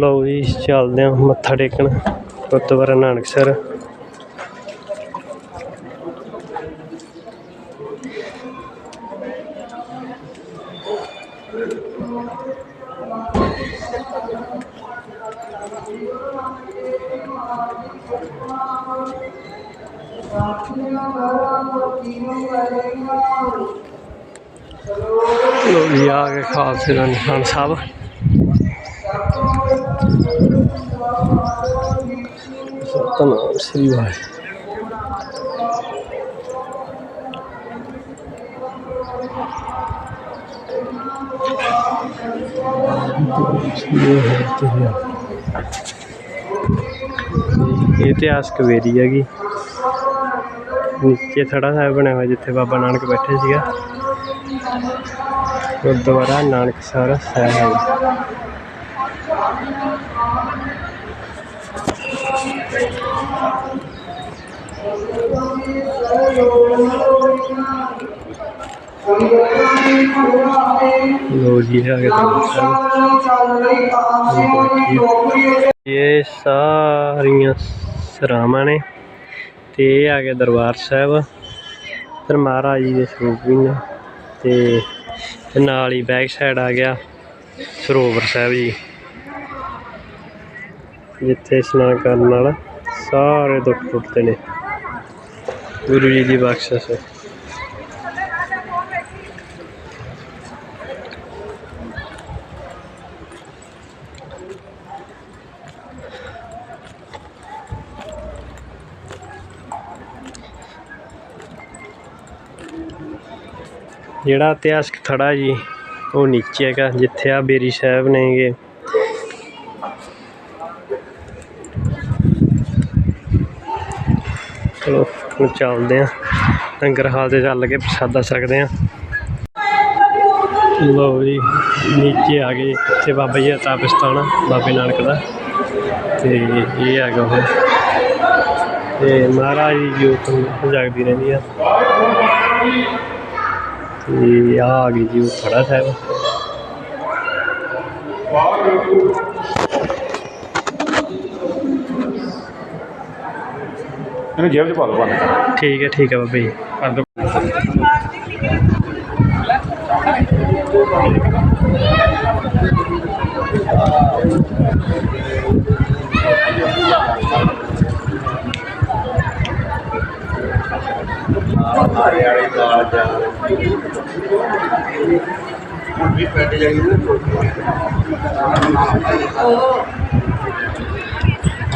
ਲਓ ਜੀ, ਚੱਲਦੇ ਆ ਮੱਥਾ ਟੇਕਣ, ਗੁਰਦੁਆਰਾ ਨਾਨਕਸਰ ਲਓ ਜੀ, ਆ ਗਏ ਖਾਲਸੇ ਦਾ ਨਿਸ਼ਾਨ ਸਾਹਿਬ। ਸਤਨਾਮ ਸ੍ਰੀ ਵਾਹਿਗੁਰੂ। ਇਹ ਇਤਿਹਾਸਕ ਹੈਗੀ। ਨੀਚੇ ਥੜਾ ਸਾਹਿਬ ਬਣਿਆ ਹੋਇਆ ਜਿੱਥੇ ਬਾਬਾ ਨਾਨਕ ਬੈਠੇ ਸੀਗਾ। ਗੁਰਦੁਆਰਾ ਨਾਨਕਸਰ ਸਾਹਿਬ। ਲੋ ਜੀ ਆ ਇਹ ਸਾਰੀਆਂ ਸਰਾਵਾਂ ਨੇ ਤੇ ਇਹ ਆ ਗਿਆ ਦਰਬਾਰ ਸਾਹਿਬ। ਫਿਰ ਮਹਾਰਾਜ ਜੀ ਦੇ ਸਰੂਪ ਵੀ ਨੇ ਤੇ ਨਾਲ ਹੀ ਬੈਕ ਸਾਈਡ ਆ ਗਿਆ ਸਰੋਵਰ ਸਾਹਿਬ ਜੀ। ਜਿੱਥੇ ਇਸ਼ਨਾਨ ਕਰਨ ਨਾਲ ਸਾਰੇ ਦੁੱਖ ਟੁੱਟਦੇ ਨੇ। ਗੁਰੂ ਜੀ ਦੀ ਬਖਸ਼ਿਸ਼ ਹੈ। ਜਿਹੜਾ ਇਤਿਹਾਸਕ ਥੜਾ ਜੀ, ਉਹ ਨੀਚੇ ਹੈਗਾ, ਜਿੱਥੇ ਆ ਬੇਰੀ ਸਾਹਿਬ ਨੇਗੇ ਚਲੋ ਹੁਣ ਚੱਲਦੇ ਆ। ਲੰਗਰ ਹਾਲ ਤੇ ਚੱਲ ਕੇ ਪ੍ਰਸਾਦਾ ਸਕਦੇ ਆ। ਲਓ ਜੀ, ਨੀਚੇ ਆ ਗਏ ਇੱਥੇ ਬਾਬਾ ਜੀ ਦਾ ਤਾਪਸਥਾਨ ਬਾਬੇ ਨਾਨਕ ਦਾ। ਤੇ ਇਹ ਹੈਗਾ ਉਹ। ਤੇ ਮਹਾਰਾਜ ਜੀ ਜੋਤ ਜਾਗਦੀ ਰਹਿੰਦੀ ਆ। ਤੇ ਆ ਗਈ ਜੀ ਉਹ ਖੜਾ ਸਾਹਿਬ। ਇਹਨੂੰ ਜੇਬ 'ਚ ਪਾ ਲਓ ਭਾਵੇਂ ਠੀਕ ਹੈ ਠੀਕ ਹੈ ਬਾਬਾ ਜੀ। ਕਰ। ਦਿਓ ਹਰਿਆਣੇ ਦਾਲ ਜਾ ਹੁਣ ਵੀ ਪੈਟ ਜਾਈ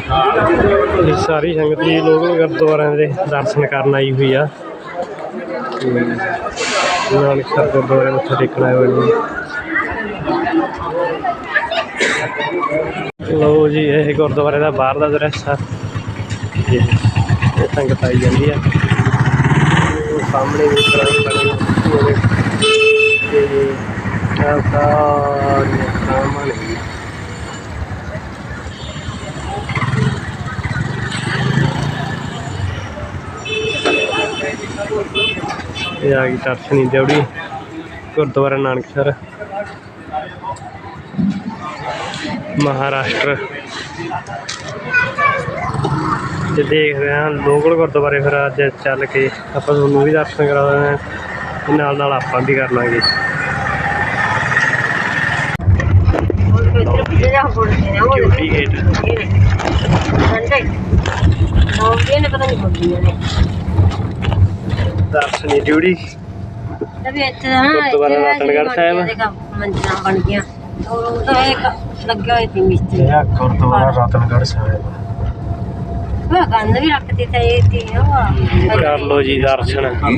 ਇਹ ਸਾਰੀ ਸੰਗਤ ਜੀ, ਲੋਕ ਗੁਰਦੁਆਰਿਆਂ ਦੇ ਦਰਸ਼ਨ ਕਰਨ ਆਈ ਹੋਈ ਆ। ਤੇ ਨਾਨਕਸਰ ਗੁਰਦੁਆਰੇ ਮੱਥਾ ਟੇਕਣ ਆਏ ਹੋਏ ਨੇ। ਲਓ ਜੀ, ਇਹ ਗੁਰਦੁਆਰੇ ਦਾ ਬਾਹਰ ਦਾ ਦ੍ਰਿਸ਼ ਆ। ਇਹ ਸੰਗਤ ਆਈ ਜਾਂਦੀ ਆ। ਸਾਹਮਣੇ ਵੀ ਕਰਾਈ ਬਣੀ ਹੋਈ ਤੇ ਆਹ ਸਾਰੀਆਂ ਸਾਹਮਣੇ ਇਹ ਆ ਗਈ ਦਰਸ਼ਨੀ ਦਿਉੜੀ ਗੁਰਦੁਆਰਾ ਨਾਨਕਸਰ ਮਹਾਰਾਸ਼ਟਰ ਤੇ ਦੇਖ ਰਹੇ ਹਾਂ ਲੋਕਲ ਗੁਰਦੁਆਰੇ ਫਿਰ ਅੱਜ ਚੱਲ ਕੇ ਆਪਾਂ ਤੁਹਾਨੂੰ ਵੀ ਦਰਸ਼ਨ ਕਰਾ ਦਿੰਦੇ ਹਾਂ ਤੇ ਨਾਲ ਨਾਲ ਆਪਾਂ ਵੀ ਕਰ ਲਾਂਗੇ ਡਿਊਟੀ ਗੇਟ ਦਰਸ਼ਨੀ ਡਿਊਟੀ। ਗੁਰਦੁਆਰਾ ਰਤਨਗੜ੍ਹ ਸਾਹਿਬ। ਮੰਜਣਾ ਬਣ ਗਿਆ ਔਰ ਉਹ ਤਾਂ ਇੱਕ ਲੱਗਿਆ ਹੋਇਆ ਸੀ ਮਿਸਤਰੀ। ਇਹ ਆ ਗੁਰਦੁਆਰਾ ਰਤਨਗੜ੍ਹ ਸਾਹਿਬ। ਉਹ ਗੰਦ ਵੀ ਰੱਖਦੀ ਤੇ ਇਹ ਤੀ ਉਹ ਕਰ ਲੋ ਜੀ ਦਰਸ਼ਨ। ਆਹ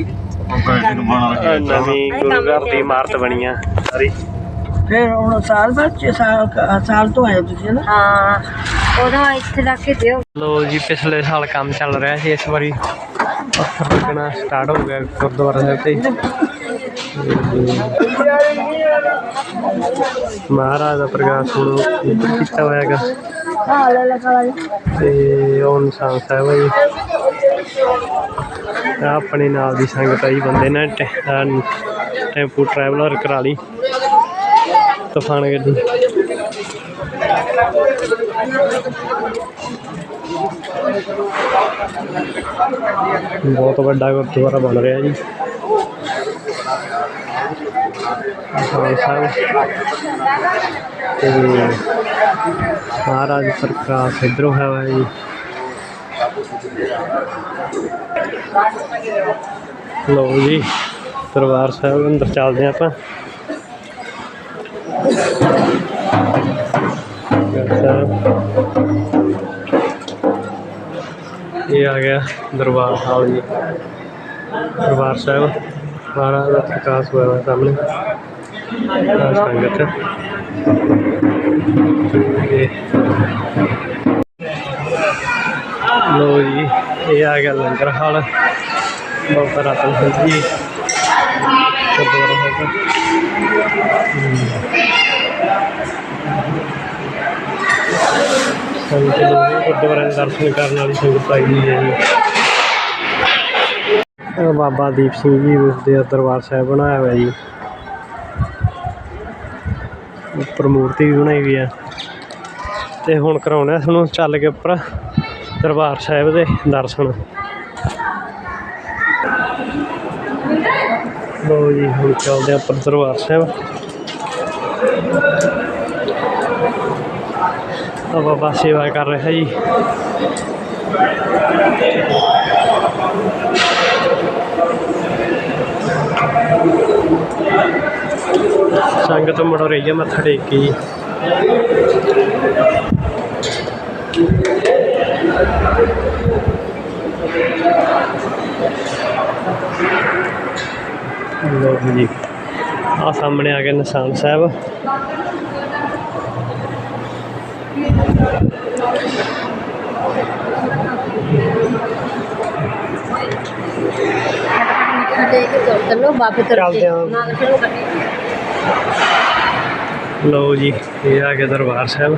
ਨਵੀਂ ਗੁਰੂ ਘਰ ਦੀ ਇਮਾਰਤ ਬਣੀ ਆ। ਸਾਰੀ। ਫਿਰ ਹੁਣ ਸਾਲ ਬਾਅਦ ਛੇ ਸਾਲ ਕ- ਸਾਲ ਤੋਂ ਆਏ ਤੁਸੀਂ ਨਾ? ਹਾਂ। ਉਦੋਂ ਇੱਥੇ ਲਾ ਕੇ ਦਿਓ। ਲੋ ਜੀ ਪਿਛਲੇ ਸਾਲ ਕੰਮ ਚੱਲ ਰਿਹਾ ਸੀ ਇਸ ਵਾਰੀ। ਪੱਥਰ ਲੱਗਣਾ ਸਟਾਰਟ ਹੋ ਗਿਆ ਗੁਰਦੁਆਰਾ ਸਾਹਿਬ ਤੇ। ਮਹਾਰਾਜ ਦਾ ਪ੍ਰਕਾਸ਼ ਹੁਣ ਇੱਧਰ ਕੀਤਾ ਹੋਇਆ ਹੈਗਾ। ਤੇ ਉਹ ਨਿਸ਼ਾਨ ਸਾਹਿਬ ਹੈ ਆਪਣੇ ਨਾਲ ਦੀ ਸੰਗਤ ਆਈ ਬੰਦੇ ਨੇ ਟੈ- ਟੈਂਪੂ ਟਰੈਵਲਰ ਕਰਾ ਲਈ। ਤੂਫਾਨ ਗੱਡੀ। ਬਹੁਤ ਵੱਡਾ ਗੁਰਦੁਆਰਾ ਬਣ ਰਿਹਾ ਜੀ ਹਾਂ ਸਾਹਿਬ ਤੇ ਮਹਾਰਾਜ ਪ੍ਰਕਾਸ਼ ਇਧਰੋਂ ਹੈ ਵਾ ਜੀ ਲਓ ਜੀ ਦਰਬਾਰ ਸਾਹਿਬ ਅੰਦਰ ਚੱਲਦੇ ਹਾਂ ਆਪਾਂ ਦਰਬਾਰ ਸਾਹਿਬ ਇਹ ਆ ਗਿਆ ਦਰਬਾਰ ਸਾਹਿਬ ਜੀ। ਦਰਬਾਰ ਸਾਹਿਬ ਮਹਾਰਾਜ ਦਾ ਪ੍ਰਕਾਸ਼ ਹੋਇਆ ਵਾ ਸਾਹਮਣੇ। ਆਹ ਸੰਗਤ ਲੋ ਜੀ, ਇਹ ਆ ਗਿਆ ਲੰਗਰ ਹਾਲ। ਬਾਬਾ ਰਤਨ ਸਿੰਘ ਜੀ ਗੁਰਦੁਆਰਾ ਸਾਹਿਬ ਸੰਗਤ ਨੂੰ ਗੁਰਦੁਆਰੇ ਦੇ ਦਰਸ਼ਨ ਕਰਨ ਵਾਲੀ ਸੰਗਤ ਆਈ ਹੋਈ ਹੈ ਜੀ। ਬਾਬਾ ਦੀਪ ਸਿੰਘ ਜੀ ਦੇ ਦਰਬਾਰ ਸਾਹਿਬ ਬਣਾਇਆ ਹੋਇਆ ਜੀ। ਉੱਪਰ ਮੂਰਤੀ ਵੀ ਬਣਾਈ ਹੋਈ ਹੈ। ਤੇ ਹੁਣ ਕਰਾਉਣਾ ਤੁਹਾਨੂੰ ਚੱਲ ਕੇ ਉੱਪਰ ਦਰਬਾਰ ਸਾਹਿਬ ਦੇ ਦਰਸ਼ਨ। ਲੋ ਜੀ, ਹੁਣ ਚੱਲਦੇ ਆਪਾਂ ਦਰਬਾਰ ਸਾਹਿਬ। ਆ ਬਾਬਾ ਸੇਵਾ ਕਰ ਰਿਹਾ ਜੀ ਸੰਗਤ ਮੁੜ ਰਹੀ ਹੈ ਮੱਥਾ ਟੇਕ ਕੇ ਜੀ ਲੋ ਜੀ ਆ ਸਾਹਮਣੇ ਆ ਗਿਆ ਨਿਸ਼ਾਨ ਸਾਹਿਬ ਚੱਲੋ ਬਾਬੇ ਤੁਰ ਚੱਲਦੇ ਹਾਂ। ਨਾਲ ਚਲੋ ਲਓ ਜੀ, ਇਹ ਆ ਗਿਆ ਦਰਬਾਰ ਸਾਹਿਬ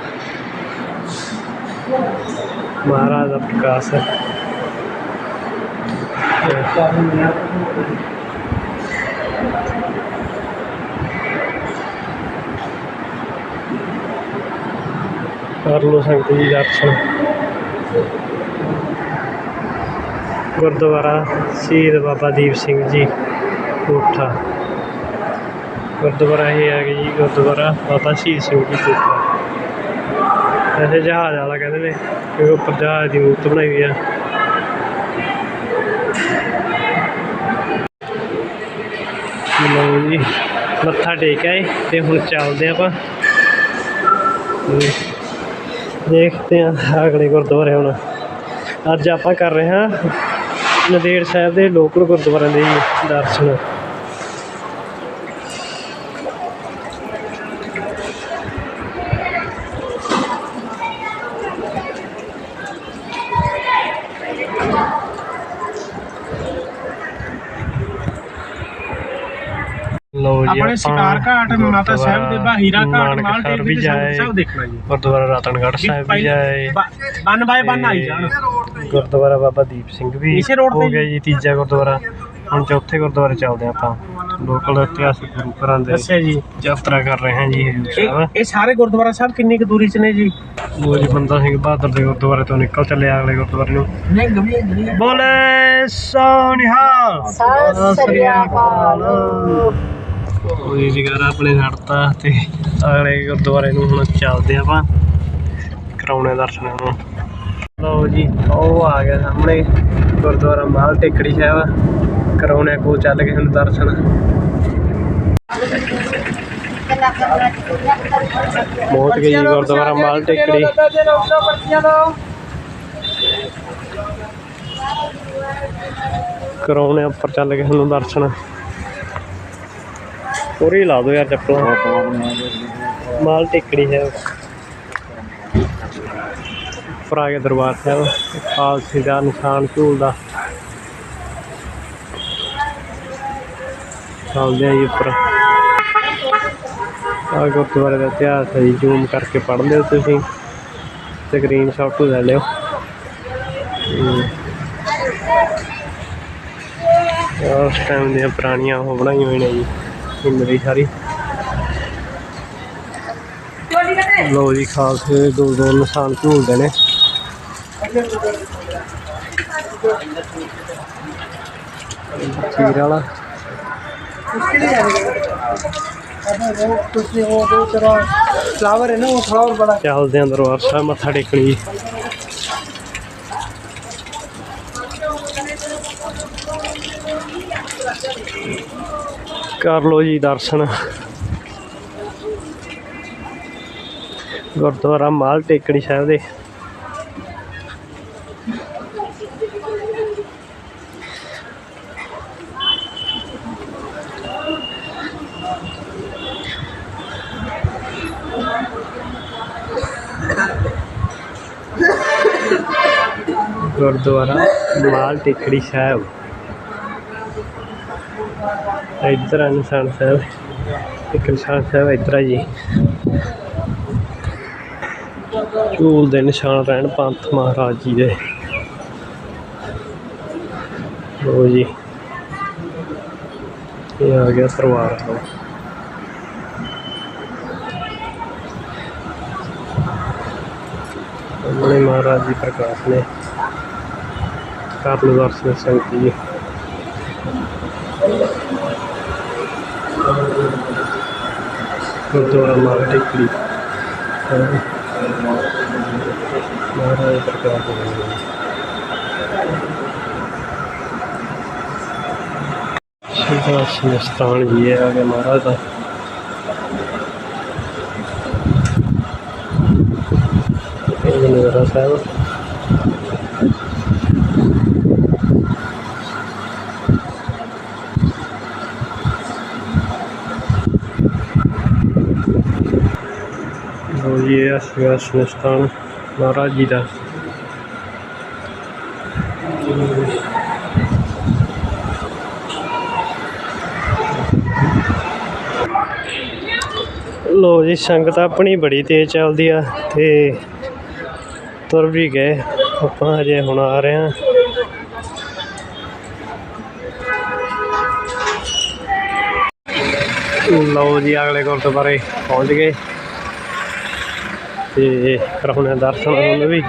ਮਹਾਰਾਜ ਦਾ ਪ੍ਰਕਾਸ਼ ਹੈ ਕਰ ਲੋ ਸੰਗਤ ਜੀ ਦਰਸ਼ਨ। ਗੁਰਦੁਆਰਾ ਸ਼ਹੀਦ ਬਾਬਾ ਦੀਪ ਸਿੰਘ ਜੀ ਕੋਠਾ। ਗੁਰਦੁਆਰਾ ਇਹ ਹੈ ਜੀ ਗੁਰਦੁਆਰਾ ਬਾਬਾ ਸ਼ਹੀਦ ਸਿੰਘ ਜੀ ਕੋਠਾ। ਵੈਸੇ ਜਹਾਜ਼ ਵਾਲਾ ਕਹਿੰਦੇ ਨੇ ਕਿਉਂਕਿ ਉੱਪਰ ਜਹਾਜ਼ ਦੀ ਮੂਰਤ ਬਣਾਈ ਹੋਈ ਆ। ਲਓ ਜੀ, ਮੱਥਾ ਟੇਕਿਆ ਏ ਤੇ ਹੁਣ ਚੱਲਦੇ ਆਪਾਂ। ਦੇਖਦੇ ਹਾਂ ਅਗਲੇ ਗੁਰਦੁਆਰੇ ਹੁਣ। ਅੱਜ ਆਪਾਂ ਕਰ ਰਹੇ ਹਾਂ ਨੰਦੇੜ ਸਾਹਿਬ ਦੇ ਲੋਕਲ ਗੁਰਦੁਆਰਿਆਂ ਦੇ ਦਰਸ਼ਨ। ਲਓ ਜੀ ਆਪਣੇ ਆਪਾਂ ਸ਼ਿਕਾਰ ਘਾਟ ਮਾਤਾ ਸਾਹਿਬ ਦੇ ਗੁਰਦੁਆਰਾ ਬਹੀਰਾ ਘਾਟ ਨਾਨਕਸਰ ਮਾਲ ਵੀ ਵੀ ਜਾਏ ਸਭ ਦੇਖਣਾ ਜੀ। ਗੁਰਦੁਆਰਾ ਰਤਨਗੜ੍ਹ ਸਾਹਿਬ ਵੀ ਜਾਏ ਬੰਨ ਬਾਏ ਬੰਨ ਆਈ ਜਾਣ। ਗੁਰਦੁਆਰਾ ਬਾਬਾ ਦੀਪ ਸਿੰਘ ਵੀ ਇਸੇ road ਹੋ ਤੇ ਗਿਆ ਜੀ ਤੀਜਾ ਗੁਰਦੁਆਰਾ। ਹੁਣ ਚੌਥੇ ਗੁਰਦੁਆਰੇ ਚੱਲਦੇ ਆਪਾਂ। ਲੋਕਲ ਇਤਿਹਾਸਿਕ ਗੁਰੂ ਘਰਾਂ ਦੇ ਅੱਛਾ ਜੀ। ਯਾਤਰਾ ਕਰ ਰਹੇ ਹਾਂ ਜੀ ਇਹ ਸਾਰੇ। ਗੁਰਦੁਆਰਾ ਸਾਹਿਬ ਕਿੰਨੀ ਕੁ ਦੂਰੀ 'ਚ ਨੇ ਜੀ? ਉਹ ਜੀ ਬੰਦਾ ਸਿੰਘ ਬਹਾਦਰ ਦੇ ਗੁਰਦੁਆਰੇ ਤੋਂ ਨਿਕਲ ਚੱਲਿਆ ਅਗਲੇ ਗੁਰਦੁਆਰੇ ਨੂੰ। ਨਹੀਂ ਗਵੀ ਗਵੀ ਬੋਲੇ ਸੋਨਿਹਾਲ ਸਤਿ ਸ੍ਰੀ ਅਕਾਲ। ਉਹ ਜੀ ਜਗਾਰਾ ਆਪਣੇ ਛੱਡਤਾ ਤੇ ਅਗਲੇ ਗੁਰਦੁਆਰੇ ਨੂੰ ਹੁਣ ਚੱਲਦੇ ਆਪਾਂ ਕਰਾਉਣੇ ਦਰਸ਼ਨ ਹੁਣ ਲਓ ਜੀ ਉਹ ਆ ਗਿਆ ਸਾਹਮਣੇ ਗੁਰਦੁਆਰਾ ਮਾਲ ਟੇਕੜੀ ਸਾਹਿਬ। ਕਰਾਉਣੇ ਕੋ ਚੱਲ ਕੇ ਹੁਣ ਦਰਸ਼ਨ। ਗਏ ਜੀ ਗੁਰਦੁਆਰਾ ਮਾਲ ਟੇਕੜੀ। ਕਰਾਉਣੇ ਉੱਪਰ ਚੱਲ ਕੇ ਹੁਣ ਦਰਸ਼ਨ। ਪੂਰੀ ਲਾ ਦੋ ਯਾਰ ਚੱਪਲਾਂ ਮਾਲ ਟੇਕੜੀ ਹੈ। ਗਿਆ ਦਰਬਾਰ ਸਾਹਿਬ ਖਾਲਸੇ ਦਾ ਨਿਸ਼ਾਨ ਝੂਲਦਾ ਚੱਲਦੇ ਆ ਜੀ ਉੱਪਰ। ਆ ਗੁਰਦੁਆਰੇ ਦਾ ਇਤਿਹਾਸ ਹੈ ਜੀ ਜ਼ੂਮ ਕਰਕੇ ਪੜ੍ਹ ਲਿਓ ਤੁਸੀਂ। ਸਕਰੀਨਸ਼ਾਟ ਲੈ ਲਿਓ। ਉਸ ਟਾਈਮ ਦੀਆਂ ਪੁਰਾਣੀਆਂ ਉਹ ਬਣਾਈਆਂ ਹੋਈਆਂ ਨੇ ਜੀ ਸਿਨਰੀ ਸਾਰੀ। ਲੋ ਜੀ ਖਾਲਸੇ ਦੇ ਦੋ ਨਿਸ਼ਾਨ ਝੂਲਦੇ ਨੇ ਚੀਰ ਵਾਲਾ। ਤੁਸੀਂ ਉਹ ਦੋ ਤਰ੍ਹਾਂ ਫਲਾਵਰ ਹੈ ਨਾ ਉਹ ਫਲਾਵਰ ਬੜਾ ਚੱਲਦੇ ਆਂ ਦਰਬਾਰ ਸਾਹਿਬ ਮੱਥਾ ਟੇਕਣ ਕਰ ਲੋ ਜੀ ਦਰਸ਼ਨ। ਗੁਰਦੁਆਰਾ ਮਾਲ ਟੇਕੜੀ ਸਾਹਿਬ ਦੇ। ਗੁਰਦੁਆਰਾ ਮਾਲ ਟੇਕੜੀ ਸਾਹਿਬ। ਇੱਧਰ ਆ ਨਿਸ਼ਾਨ ਸਾਹਿਬ। ਇੱਕ ਨਿਸ਼ਾਨ ਸਾਹਿਬ ਇੱਧਰ ਆ ਜੀ। ਝੂਲ ਦੇ ਨਿਸ਼ਾਨ ਰਹਿਣ ਪੰਥ ਮਹਾਰਾਜ ਜੀ ਦੇ। ਲੋ ਜੀ। ਇਹ ਆ ਗਿਆ ਸਰਵਾਰ ਤੋਂ ਆਪਣੇ ਮਹਾਰਾਜ ਜੀ ਪ੍ਰਕਾਸ਼ ਨੇ। ਕਰ ਲੋ ਦਰਸ਼ਨ ਸੰਗਤ ਜੀ। ਗੁਰਦੁਆਰਾ ਮਾਲ ਟੇਕੜੀ ਮਹਾਰਾਜ ਪ੍ਰਕਾਸ਼ ਨੇ ਸ਼ਿਵਾਸ਼ਨ ਸਥਾਨ ਜੀ ਹੈ ਆ ਮਹਾਰਾਜ ਦਾ। ਇਹ ਨਜ਼ਾਰਾ ਸਾਹਿਬ ਲੋ ਜੀ ਇਹ ਸ਼ਿਵਾਸ਼ਨ ਸਥਾਨ ਮਹਾਰਾਜ ਜੀ ਦਾ। ਲੋ ਜੀ, ਸੰਗਤ ਆਪਣੀ ਬੜੀ ਤੇਜ਼ ਚੱਲਦੀ ਆ ਤੇ ਤੁਰ ਵੀ ਗਏ। ਆਪਾਂ ਹਜੇ ਹੁਣ ਆ ਰਹੇ ਹਾਂ। ਲਓ ਜੀ, ਅਗਲੇ ਗੁਰਦੁਆਰੇ ਪਹੁੰਚ ਗਏ। ਤੇ ਕਰਾਉਣੇ ਦਰਸ਼ਨ ਉਹਨਾਂ ਵੀ।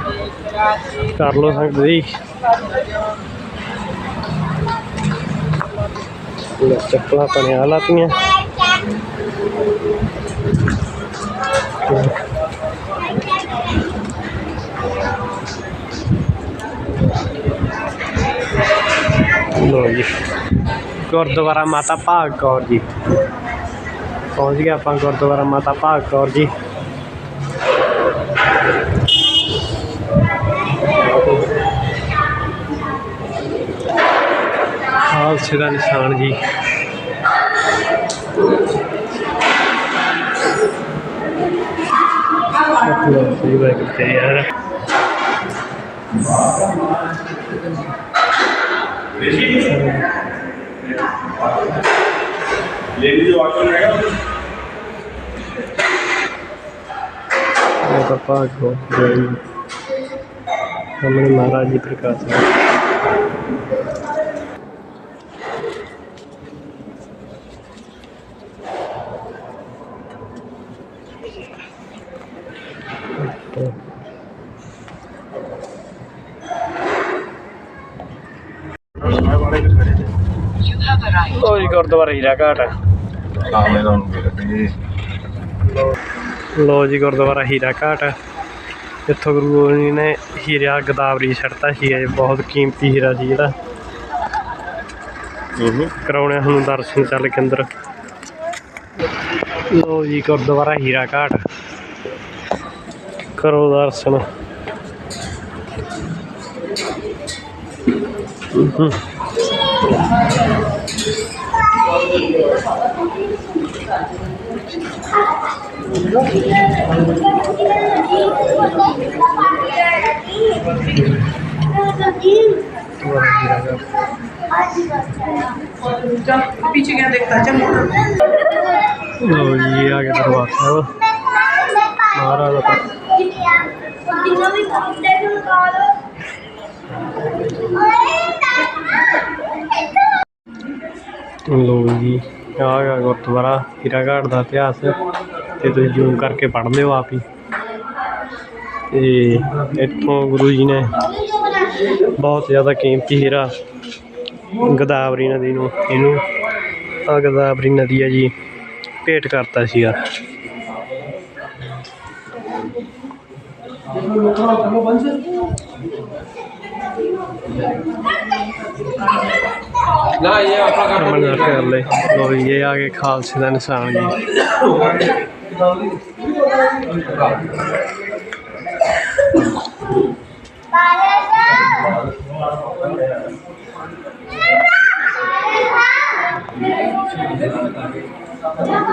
ਕਰ ਲਓ ਸੰਗਤ ਜੀ। ਲੈ ਚੱਪਲਾਂ ਪਣਿਆ ਲਾਤੀਆਂ। ਲੋ ਜੀ। ਗੁਰਦੁਆਰਾ ਮਾਤਾ ਭਾਗ ਕੌਰ ਜੀ। ਪਹੁੰਚ ਗਏ ਆਪਾਂ ਗੁਰਦੁਆਰਾ ਮਾਤਾ ਭਾਗ ਕੌਰ ਜੀ। ਖਾਲਸੇ ਦਾ ਨਿਸ਼ਾਨ ਜੀ। ਸਤਿ ਸ੍ਰੀ ਵਾਹਿਗੁਰੂ ਜੀ ਯਾਰ। ਲੇਡੀ ਜੋ ਆਕਰ ਹੈਗਾ ਮਾਤਾ ਭਾਗ ਕੌਰ ਜੀ ਹਮਨੇ ਮਹਾਰਾਜ ਗੁਰਦੁਆਰਾ ਹੀਰਾ ਘਾਟ ਸਾਹਮਣੇ ਤੁਹਾਨੂੰ ਮਿਲਦੀ ਲੋ ਜੀ। ਗੁਰਦੁਆਰਾ ਹੀਰਾ ਘਾਟ ਇੱਥੋਂ ਗੁਰੂ ਗੋਬਿੰਦ ਜੀ ਨੇ ਹੀਰਾ ਗਦਾਵਰੀ ਛੱਡਤਾ। ਸੀ ਇਹ ਬਹੁਤ ਕੀਮਤੀ ਹੀਰਾ ਸੀ ਜਿਹੜਾ। ਹੂੰ। ਕਰਾਉਣੇ ਹੁਣ ਦਰਸ਼ਨ ਚੱਲ ਕੇ ਅੰਦਰ। ਲੋ ਜੀ ਗੁਰਦੁਆਰਾ ਹੀਰਾ ਘਾਟ। ਕਰੋ ਦਰਸ਼ਨ। ਹੂੰ। पीछे क्या देखता है लो ये आगे दरवाजा है वो मारा था कितना भी ਲੋ ਜੀ, ਆਹ ਗਿਆ ਗੁਰਦੁਆਰਾ ਹੀਰਾ ਘਾਟ ਦਾ ਇਤਿਹਾਸ, ਤੇ ਤੁਸੀਂ ਜ਼ੂਮ ਕਰਕੇ ਪੜ੍ਹ ਲਿਓ ਆਪ ਹੀ। ਤੇ ਇੱਥੋਂ ਗੁਰੂ ਜੀ ਨੇ ਬਹੁਤ ਜ਼ਿਆਦਾ ਕੀਮਤੀ ਹੀਰਾ, ਗੋਦਾਵਰੀ ਨਦੀ ਨੂੰ, ਇਹਨੂੰ ਆ ਗੋਦਾਵਰੀ ਨਦੀ ਹੈ ਜੀ, ਭੇਟ ਕਰਤਾ ਸੀਗਾ। ਅਮਨ ਕਰ ਲੈ। ਲੋ ਜੀ, ਇਹ ਆ ਕੇ ਖਾਲਸੇ ਦਾ ਨਿਸ਼ਾਨ ਜੀ।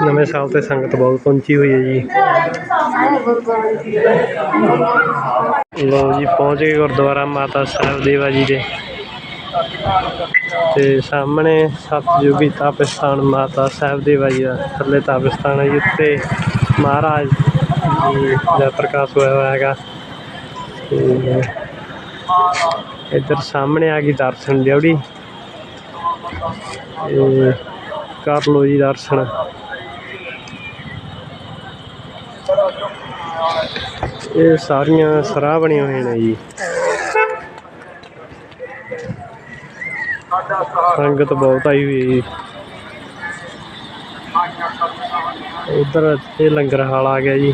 ਨਵੇਂ ਸਾਲ ਤੇ ਸੰਗਤ ਬਹੁਤ ਪਹੁੰਚੀ ਹੋਈ ਹੈ ਜੀ। ਲੋ ਜੀ ਪਹੁੰਚ ਗਏ ਗੁਰਦੁਆਰਾ ਮਾਤਾ ਸਾਹਿਬ ਦੇਵਾ ਜੀ ਦੇ। ਤੇ ਸਾਹਮਣੇ ਸਤਜੁਗੀ ਤਪਸਥਾਨ ਮਾਤਾ ਸਾਹਿਬ ਦੇਵਾ ਜੀ ਦਾ ਥੱਲੇ ਤਪਸਥਾਨ ਹੈ ਜੀ ਉੱਤੇ ਮਹਾਰਾਜ ਜੀ ਦਾ ਪ੍ਰਕਾਸ਼ ਹੋਇਆ ਹੋਇਆ ਹੈਗਾ। ਤੇ ਇੱਧਰ ਸਾਹਮਣੇ ਆ ਗਈ ਦਰਸ਼ਨ ਡਿਉੜੀ ਕਰ ਲੋ ਜੀ ਦਰਸ਼ਨ। ਇਹ ਸਾਰੀਆਂ ਸਰਾਹ ਬਣੀਆਂ ਹੋਈਆਂ ਨੇ ਜੀ। ਸੰਗਤ ਬਹੁਤ ਆਈ ਹੋਈ ਹੈ ਜੀ। ਉਧਰ ਇਹ ਲੰਗਰ ਹਾਲ ਆ ਗਿਆ ਜੀ।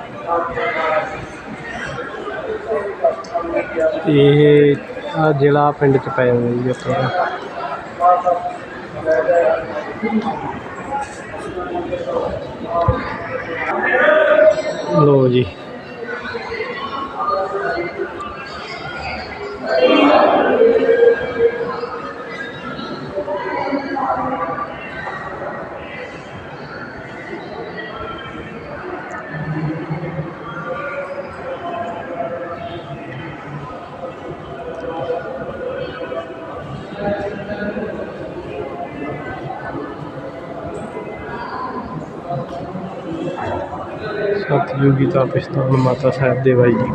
ਇਹ ਆ ਜ਼ਿਲ੍ਹਾ ਪਿੰਡ ਚ ਪੈ ਜਾਂਦਾ ਜੀ ਆਪਣਾ ਲੋ ਜੀ। ਸਤਿਯੋਗੀ ਤਪਸਥਾਨ ਮਾਤਾ ਸਾਹਿਬ ਦੇ ਬਾਈ ਜੀ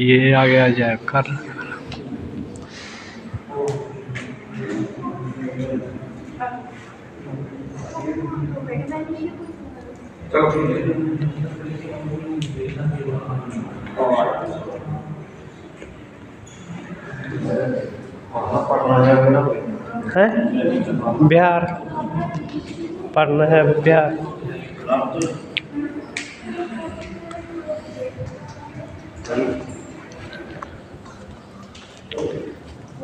ये आ गया जैब घर है बिहार पढ़ना है बिहार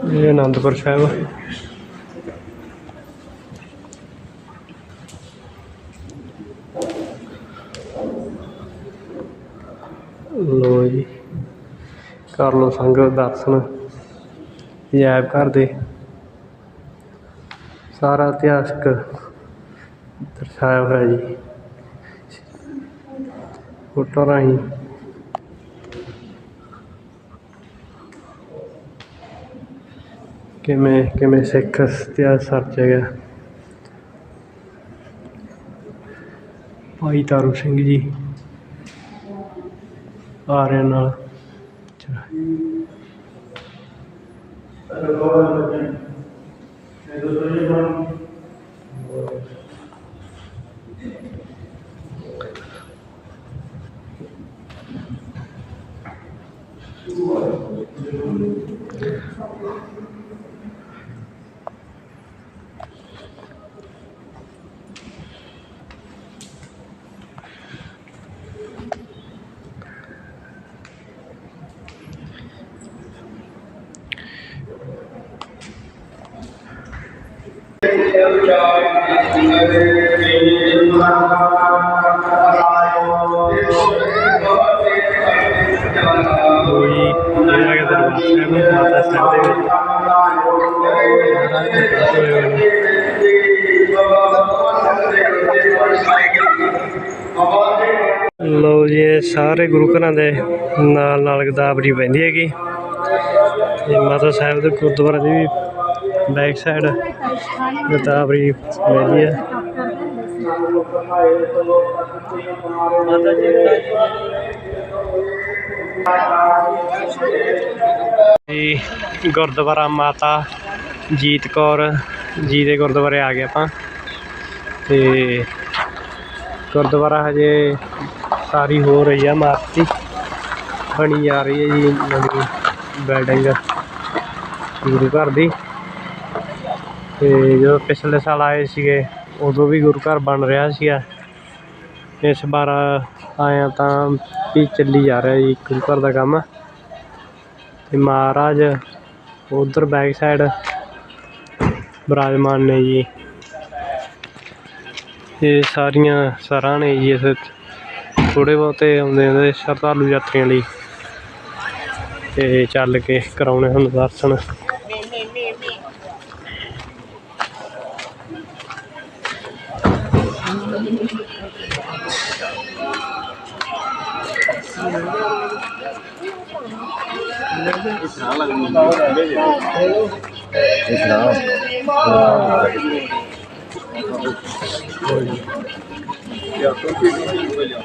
ਇਹ ਆਨੰਦਪੁਰ ਸਾਹਿਬ ਲੋ ਜੀ ਕਰ ਲੋ ਸੰਗਤ ਦਰਸ਼ਨ ਜੈਬ ਘਰ ਦੇ ਸਾਰਾ ਇਤਿਹਾਸਕ ਦਰਸਾਇਆ ਹੋਇਆ ਜੀ ਫੋਟੋ ਰਾਹੀਂ ਕਿਵੇਂ ਕਿਵੇਂ ਸਿੱਖ ਇਤਿਹਾਸ ਸਰਚਿਆ ਗਿਆ ਭਾਈ ਤਾਰੂ ਸਿੰਘ ਜੀ ਆਰਿਆਂ ਨਾਲ ਅੱਛਾ। Dios lo lleva ਲੋ ਜੀ ਸਾਰੇ ਗੁਰੂ ਘਰਾਂ ਦੇ ਨਾਲ ਨਾਲ ਗਦਾਵਰੀ ਪੈਂਦੀ ਹੈਗੀ। ਤੇ ਮਾਤਾ ਸਾਹਿਬ ਦੇ ਗੁਰਦੁਆਰੇ ਦੀ ਵੀ ਬੈਕ ਸਾਈਡ ਗਦਾਵਰੀ ਪੈਂਦੀ ਹੈ। ਜੀ, ਗੁਰਦੁਆਰਾ ਮਾਤਾ ਜੀਤ ਕੌਰ ਜੀ ਦੇ ਗੁਰਦੁਆਰੇ ਆ ਗਏ ਆਪਾਂ। ਤੇ ਗੁਰਦੁਆਰਾ ਹਜੇ ਸਾਰੀ ਹੋ ਰਹੀ ਆ, ਮਾਰਤੀ। ਬਣੀ ਜਾ ਰਹੀ ਹੈ ਜੀ, ਨਵੀਂ ਬਿਲਡਿੰਗ ਗੁਰੂ ਘਰ ਦੀ। ਤੇ ਜਦੋਂ ਪਿਛਲੇ ਸਾਲ ਆਏ ਸੀਗੇ, ਉਦੋਂ ਵੀ ਗੁਰੂ ਘਰ ਬਣ ਰਿਹਾ ਸੀਗਾ। ਇਸ ਵਾਰ ਆਇਆ ਤਾਂ ਵੀ ਚੱਲੀ ਜਾ ਰਿਹਾ ਜੀ, ਗੁਰੂ ਘਰ ਦਾ ਕੰਮ। ਤੇ ਮਹਾਰਾਜ ਉਧਰ ਬੈਕ ਸਾਈਡ ਬਿਰਾਜਮਾਨ ਨੇ ਜੀ। ਇਹ ਸਾਰੀਆਂ ਸਰਾਂ ਨੇ ਜੀ ਇਸ ਥੋੜੇ ਬਹੁਤੇ ਆਉਂਦੇ ਨੇ ਸ਼ਰਧਾਲੂ ਯਾਤਰੀਆਂ ਲਈ। ਤੇ ਚੱਲ ਕੇ ਕਰਾਉਣੇ ਹੁਣ ਦਰਸ਼ਨ।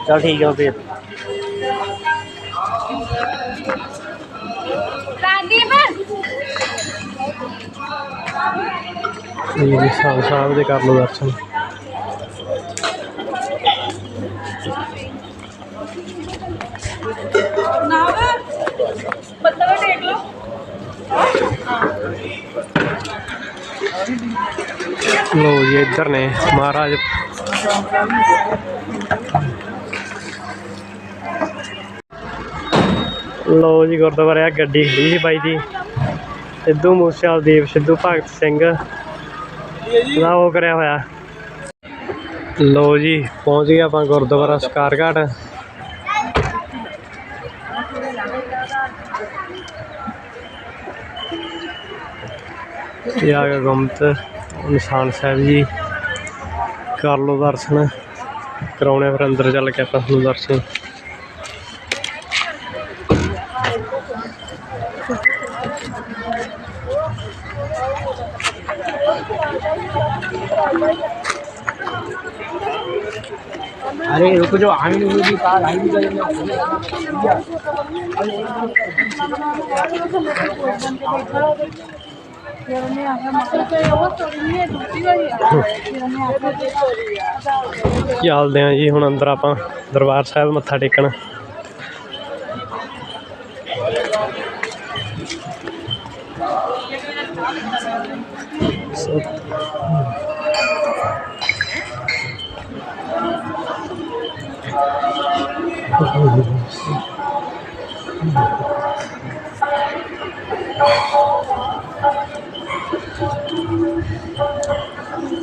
ਚਲ ਠੀਕ ਹੈ ਫਿਰ ਜੀ ਸਾਹਿਬ ਸਾਹਿਬ ਦੇ ਕਰ ਲਓ। ਲੋ ਜੀ, ਇੱਧਰ ਨੇ ਮਹਾਰਾਜ। ਲੋ ਜੀ, ਗੁਰਦੁਆਰੇ ਆ, ਗੱਡੀ ਖੜੀ ਸੀ ਬਾਈ ਦੀ। ਸਿੱਧੂ ਮੂਸੇਵਾਲ ਦੀਪ ਸਿੱਧੂ ਭਗਤ ਸਿੰਘ। ਦਾ ਉਹ ਕਰਿਆ ਹੋਇਆ। ਲੋ ਜੀ, ਪਹੁੰਚ ਗਏ ਆਪਾਂ ਗੁਰਦੁਆਰਾ ਸਕਾਰਘਾਟ ਇਹ ਆ ਗਿਆ ਗੁੰਮਤ ਨਿਸ਼ਾਨ ਸਾਹਿਬ ਜੀ ਕਰ ਲਓ ਦਰਸ਼ਨ ਕਰਾਉਣੇ ਫਿਰ ਅੰਦਰ ਚੱਲ ਕੇ ਆਪਾਂ ਤੁਹਾਨੂੰ ਦਰਸ਼ਨ अरे रुक जो आई नहीं हुई कार आई नहीं ਚੱਲਦੇ ਆ ਜੀ? ਹੁਣ ਅੰਦਰ ਆਪਾਂ ਦਰਬਾਰ ਸਾਹਿਬ ਮੱਥਾ ਟੇਕਣ।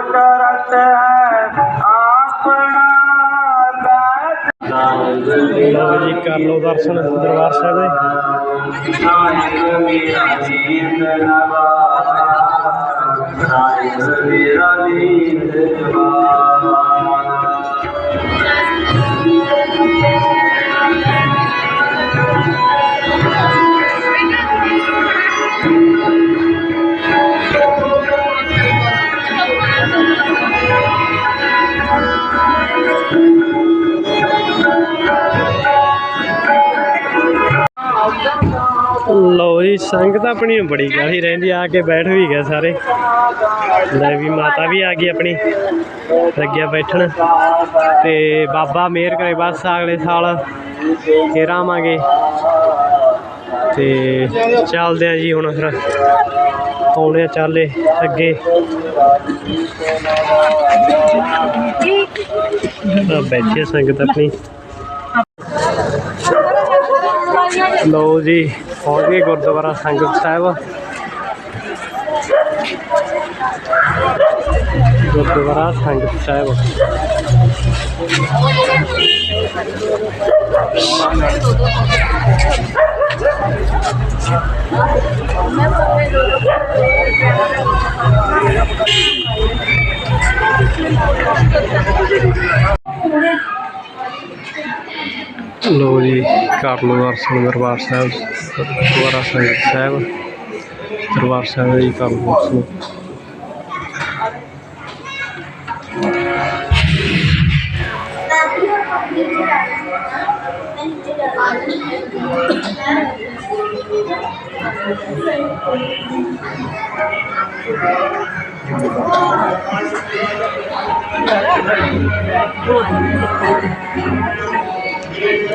ਕੁਦਰਤ ਹੈ ਆਪਣਾ ਲੋ ਜੀ ਕਰ ਲੋ ਦਰਸ਼ਨ ਦਰਬਾਰ ਸਾਹਿਬ ਦੇ। ਨਾਨਕ ਮੇਰਾ ਜੀਵਨ ਨਵਾ ਨਾਨਕ ਮੇਰਾ ਜੀਵਨ ਨਵਾ ਜੀ, ਸੰਗਤ ਆਪਣੀ ਨੂੰ ਬੜੀ ਕਾਹਲੀ ਰਹਿੰਦੀ ਆ ਕੇ ਬੈਠ ਵੀ ਗਏ ਸਾਰੇ। ਲੈ ਵੀ ਮਾਤਾ ਵੀ ਆ ਗਈ ਆਪਣੀ, ਲੱਗਿਆ ਬੈਠਣ। ਤੇ ਬਾਬਾ ਮਿਹਰ ਕਰੇ ਬਸ ਅਗਲੇ ਸਾਲ ਫੇਰ ਆਵਾਂਗੇ। ਤੇ ਚੱਲਦੇ ਆ ਜੀ ਹੁਣ ਫਿਰ। ਆਉਣੇ ਆ ਚਾਲੇ ਅੱਗੇ। ਬੈਠੀ ਆ ਸੰਗਤ ਆਪਣੀ। ਲਓ ਜੀ ਪਹੁੰਚ ਗਏ ਗੁਰਦੁਆਰਾ ਸੰਗਤ ਸਾਹਿਬ। ਗੁਰਦੁਆਰਾ ਸੰਗਤ ਸਾਹਿਬ। ਲੋ ਜੀ ਕਰ ਲਓ ਦਰਸ਼ਨ ਦਰਬਾਰ ਸਾਹਿਬ ਗੁਰਦੁਆਰਾ ਸੰਗਤ ਸਾਹਿਬ ਦਰਬਾਰ ਸਾਹਿਬ ਜੀ ਕਰ ਲਓ ਦਰਸ਼ਨ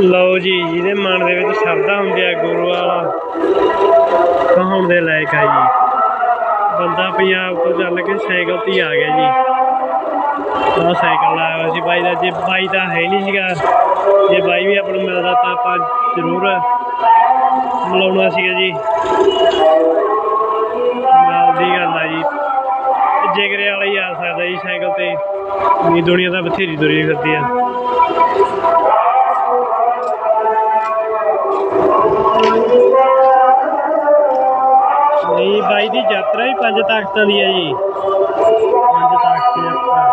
ਲਓ ਜੀ, ਜਿਹਦੇ ਮਨ ਦੇ ਵਿੱਚ ਸ਼ਰਧਾ ਹੁੰਦੀ ਹੈ ਗੁਰੂ ਵਾਲਾ ਕਹਾਉਣ ਦੇ ਲਾਇਕ ਆ ਜੀ। ਬੰਦਾ ਪੰਜਾਬ ਤੋਂ ਚੱਲ ਕੇ ਸਾਈਕਲ ਤੇ ਆ ਗਿਆ ਜੀ। ਆਹ ਸਾਈਕਲ ਲਾਇਆ ਹੋਇਆ ਸੀ ਬਾਈ ਦਾ, ਜੇ ਬਾਈ ਦਾ ਹੈ ਨਹੀਂ ਸੀਗਾ, ਜੇ ਬਾਈ ਵੀ ਆਪਾਂ ਨੂੰ ਮਿਲਦਾ ਤਾਂ ਆਪਾਂ ਜ਼ਰੂਰ ਮਿਲਾਉਣਾ ਸੀਗਾ ਜੀ। ਨਾਲ ਦੀ ਗੱਲ ਆ ਜੀ। ਜਿਗਰੇ ਵਾਲਾ ਹੀ ਆ ਸਕਦਾ ਜੀ ਸਾਈਕਲ ਤੇ। ਇਹ ਦੁਨੀਆ ਤਾਂ ਬਥੇਰੀ ਦੁਰੀ ਕਰਦੀ ਆ। ਨਹੀਂ ਬਾਈ ਦੀ ਯਾਤਰਾ ਹੀ ਪੰਜ ਤਖਤਾਂ ਦੀ ਹੈ ਜੀ। ਪੰਜ ਤਖਤ ਯਾਤਰਾ।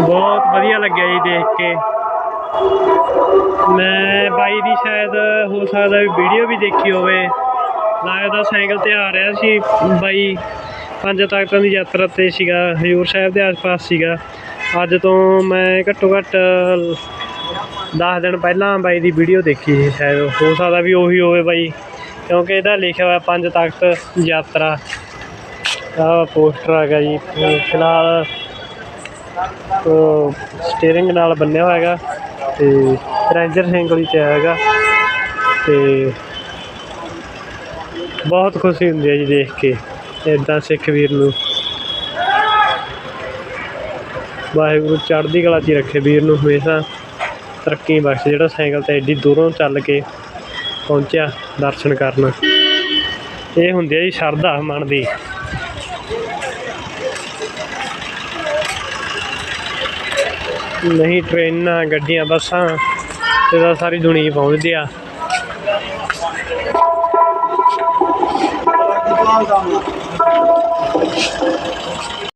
ਬਹੁਤ ਵਧੀਆ ਲੱਗਿਆ ਜੀ ਦੇਖ ਕੇ। ਮੈਂ ਬਾਈ ਦੀ ਸ਼ਾਇਦ ਹੋ ਸਕਦਾ ਵੀਡੀਓ ਵੀ ਦੇਖੀ ਹੋਵੇ। ਲੱਗਦਾ ਸਾਈਕਲ ਤੇ ਆ ਰਿਹਾ ਸੀ, ਬਾਈ ਪੰਜ ਤਾਕਤਾਂ ਦੀ ਯਾਤਰਾ ਤੇ ਸੀਗਾ, ਹਜੂਰ ਸਾਹਿਬ ਦੇ ਆਸ-ਪਾਸ ਸੀਗਾ। ਅੱਜ ਤੋਂ ਮੈਂ ਘੱਟੋ ਘੱਟ 10 ਦਿਨ ਪਹਿਲਾਂ ਬਾਈ ਦੀ ਵੀਡੀਓ ਦੇਖੀ ਸੀ, ਸ਼ਾਇਦ ਹੋ ਸਕਦਾ ਵੀ ਉਹੀ ਹੋਵੇ ਬਾਈ, ਕਿਉਂਕਿ ਇਹਦਾ ਲਿਖਿਆ ਹੋਇਆ ਪੰਜ ਤਾਕਤ ਯਾਤਰਾ। ਆ ਪੋਸਟਰ ਆ ਗਿਆ ਜੀ, ਫਿਲਹਾਲ ਸਟੀਅਰਿੰਗ ਨਾਲ ਬੰਨਿਆ ਹੋਇਆ ਹੈਗਾ ਤੇ ਰੈਂਜਰ ਸਿੰਗਲ ਚ ਹੈਗਾ ਤੇ ਬਹੁਤ ਖੁਸ਼ੀ ਹੁੰਦੀ ਹੈ ਜੀ ਦੇਖ ਕੇ ਇਦਾਂ ਸਿੱਖ ਵੀਰ ਨੂੰ। ਵਾਹਿਗੁਰੂ ਚੜ੍ਹਦੀ ਕਲਾ 'ਚ ਰੱਖੇ ਵੀਰ ਨੂੰ ਹਮੇਸ਼ਾ। ਤਰੱਕੀ ਬਖਸ਼, ਜਿਹੜਾ ਸਾਈਕਲ ਤੇ ਐਡੀ ਦੂਰੋਂ ਚੱਲ ਕੇ ਪਹੁੰਚਿਆ ਦਰਸ਼ਨ ਕਰਨ। ਇਹ ਹੁੰਦੀ ਹੈ ਜੀ ਸ਼ਰਧਾ ਮਨ ਦੀ। ਨਹੀਂ ਟ੍ਰੇਨਾਂ, ਗੱਡੀਆਂ, ਬੱਸਾਂ ਤੇ ਤਾਂ ਸਾਰੀ ਦੁਨੀਆ ਪਹੁੰਚਦੀ ਆ। ਦਾ